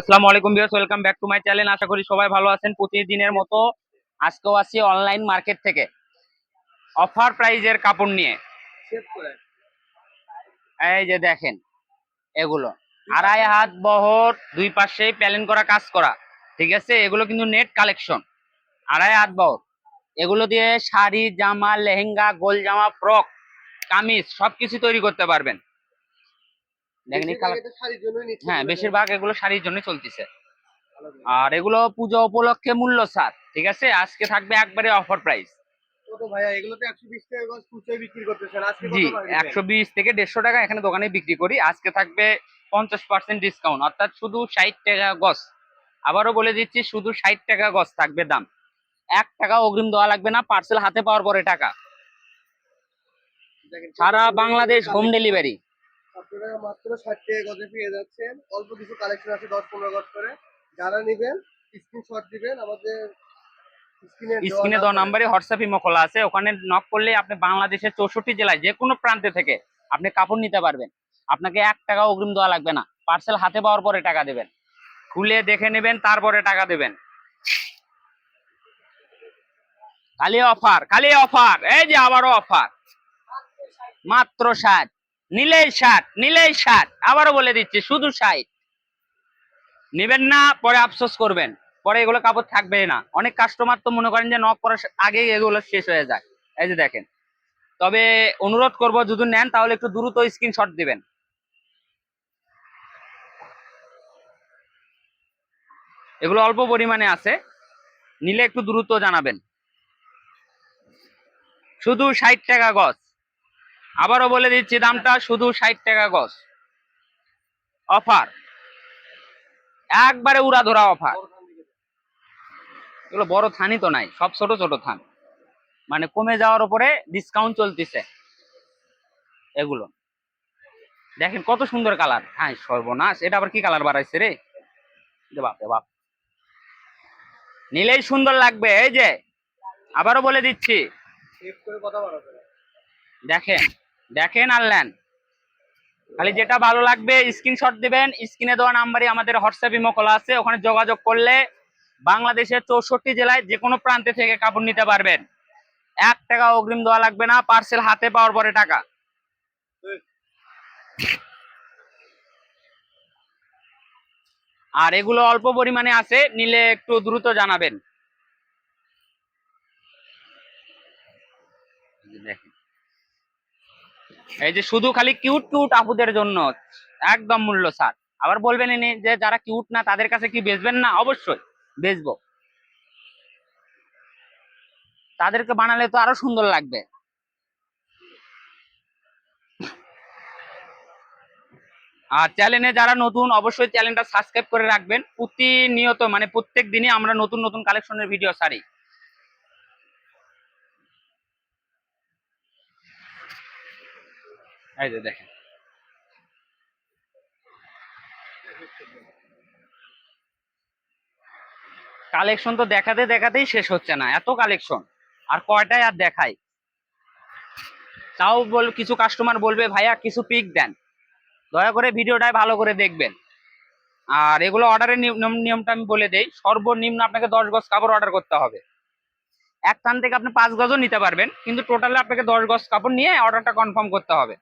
আসসালামু আলাইকুম viewers welcome back to my channel আশা করি সবাই ভালো আছেন প্রতিদিনের মতো। আজকেও আসি অনলাইন মার্কেট থেকে। অফার প্রাইজের কাপড় নিয়ে। এই যে দেখেন, এগুলো। আড়াই হাত বহর, দুই পাশে প্যালেন করা, কাজ করা। ঠিক আছে? এগুলো কিন্তু নেট কালেকশন আড়াই হাত বহর। এগুলো দিয়ে শাড়ি, জামা, লেহেঙ্গা, গোল জামা, ফ্রক, কামিজ, সবকিছু তৈরি করতে পারবেন। দেখেন হ্যাঁ বেশিরভাগ এগুলো শাড়ির জন্য চলতেছে। আর এগুলো পুজো উপলক্ষে মূল্য ছাড় ঠিক আছে? আজকে থাকবে একবারে অফার প্রাইস একশো বিশ জি একশো থেকে দেড়শো টাকা এখানে দোকানে বিক্রি করি। আজকে থাকবে পঞ্চাশ পার্সেন্ট ডিসকাউন্ট অর্থাৎ শুধু ষাট টাকা গজ। আবারও বলে দিচ্ছি শুধু ষাট টাকা গজ থাকবে দাম। এক টাকা অগ্রিম দেওয়া লাগবে না পার্সেল হাতে পাওয়ার পরে টাকা। সারা বাংলাদেশ হোম ডেলিভারি আপনারা মাত্র ষাট টাকা গজে পেয়ে যাচ্ছেন। অল্প কিছু কালেকশন আছে দশ পনেরো গজ করে। যারা নেবেন স্ক্রিনশট দিবেন আমাদের স্ক্রিনে দেওয়া নাম্বারে হোয়াটসঅ্যাপ ইমো খোলা আছে। ওখানে নক করলে আপনি বাংলাদেশের চৌষট্টি জেলায় যে কোনো প্রান্তে থেকে আপনি কাপড় নিতে পারবেন। আপনাকে এক টাকা অগ্রিম দেওয়া লাগবে না। পার্সেল হাতে পাওয়ার পরে টাকা দেবেন। খুলে দেখে নেবেন তারপরে টাকা দেবেন। খালি অফার খালি অফার এই যে আবারও অফার মাত্র ষাট। নিলেই ষাট নিলেই ষাট, আবারও বলে দিচ্ছি শুধু ষাট। নেবেন না, পরে আফসোস করবেন। পরে এগুলো কাপড় থাকবে না। অনেক কাস্টমার তো মনে করেন যে নক করার আগেই এগুলো শেষ হয়ে যায়। এই যে দেখেন। তবে অনুরোধ করব, যদি নেন, তাহলে একটু দ্রুত স্ক্রিনশট দিবেন। এগুলো অল্প পরিমাণে আছে। নিলে একটু দ্রুত জানাবেন। শুধু ষাট টাকা গজ। আবারও বলে দিচ্ছি দামটা শুধু ষাট টাকা গজ। অফার। একবারে উড়া ধরা অফার। এগুলো বড় থানই তো নাই সব ছোট ছোট থান। মানে কমে যাওয়ার উপরে ডিসকাউন্ট চলতেছে এগুলো। দেখেন কত সুন্দর কালার। হ্যাঁ সর্বনাশ। এটা আবার কি কালার বাড়াইছে রে? এ বাপ রে বাপ। নিলেই সুন্দর লাগবে এই যে। আবারও বলে দিচ্ছি। দেখেন। দেখেন আর নেন খালি যেটা ভালো লাগবে স্ক্রিনশট দিবেন স্ক্রিনে দেওয়া নাম্বারে আমাদের হোয়াটসঅ্যাপ ইমো খোলা আছে, ওখানে যোগাযোগ করলে বাংলাদেশের চৌষট্টি জেলায় যে কোনো প্রান্তে থেকে কাপড় নিতে পারবেন। এক টাকা অগ্রিম দেওয়া লাগবে না পার্সেল হাতে পাওয়ার পরে টাকা। আর এগুলো অল্প পরিমাণে আছে, নিলে একটু দ্রুত জানাবেন। দেখেন। এই যে শুধু খালি কিউট কিউট আপুদের জন্য, একদম মূল্য ছাড় আবার বলবেন ইনি যে যারা কিউট না, তাদের কাছে কি বেচবেন না? অবশ্যই, বেচবো। তাদেরকে বানালে তো আরও সুন্দর লাগবে। আর চ্যানেলে যারা নতুন, অবশ্যই চ্যানেলটা সাবস্ক্রাইব করে রাখবেন। প্রতিনিয়ত মানে প্রত্যেক দিনই আমরা নতুন নতুন কালেকশনের ভিডিও ছাড়ি। দেখেন। কালেকশন তো দেখাতে দেখাতেই শেষ হচ্ছে না, এত কালেকশন আর কয়টাই আর দেখাই? তাও বল, কিছু কাস্টমার বলবে, ভাইয়া, কিছু পিক দেন। দয়া করে ভিডিওটাই ভালো করে দেখবেন। আর এগুলো অর্ডারের নিয়মটা আমি বলে দেই, সর্বনিম্ন আপনাকে দশ গজ কাপড় অর্ডার করতে হবে। এক থান থেকে আপনি পাঁচ গজও নিতে পারবেন, কিন্তু টোটালে আপনাকে দশ গজ কাপড় নিয়ে অর্ডারটা কনফার্ম করতে হবে।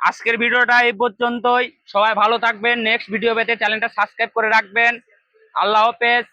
আজকের ভিডিওটা এই পর্যন্তই। সবাই ভালো থাকবেন। নেক্সট ভিডিও পেতে চ্যানেলটা সাবস্ক্রাইব করে রাখবেন। আল্লাহ হাফেজ।